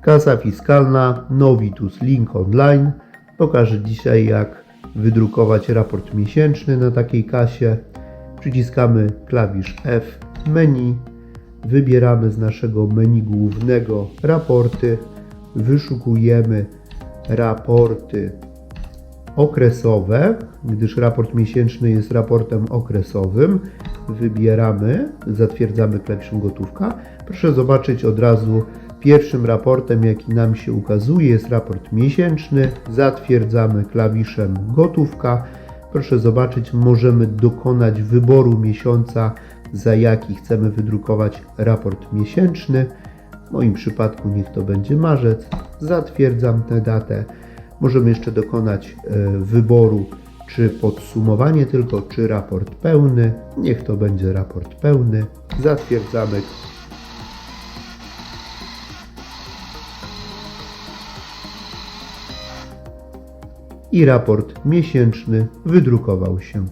Kasa fiskalna Novitus Link Online. Pokażę dzisiaj jak wydrukować raport miesięczny na takiej kasie. Przyciskamy klawisz F menu. Wybieramy z naszego menu głównego raporty. Wyszukujemy raporty okresowe, gdyż raport miesięczny jest raportem okresowym. Wybieramy, zatwierdzamy klawiszem gotówka. Proszę zobaczyć od razu pierwszym raportem, jaki nam się ukazuje, jest raport miesięczny. Zatwierdzamy klawiszem gotówka. Proszę zobaczyć, możemy dokonać wyboru miesiąca, za jaki chcemy wydrukować raport miesięczny. W moim przypadku niech to będzie marzec. Zatwierdzam tę datę. Możemy jeszcze dokonać e, wyboru, czy podsumowanie tylko, czy raport pełny. Niech to będzie raport pełny. Zatwierdzamy. I raport miesięczny wydrukował się.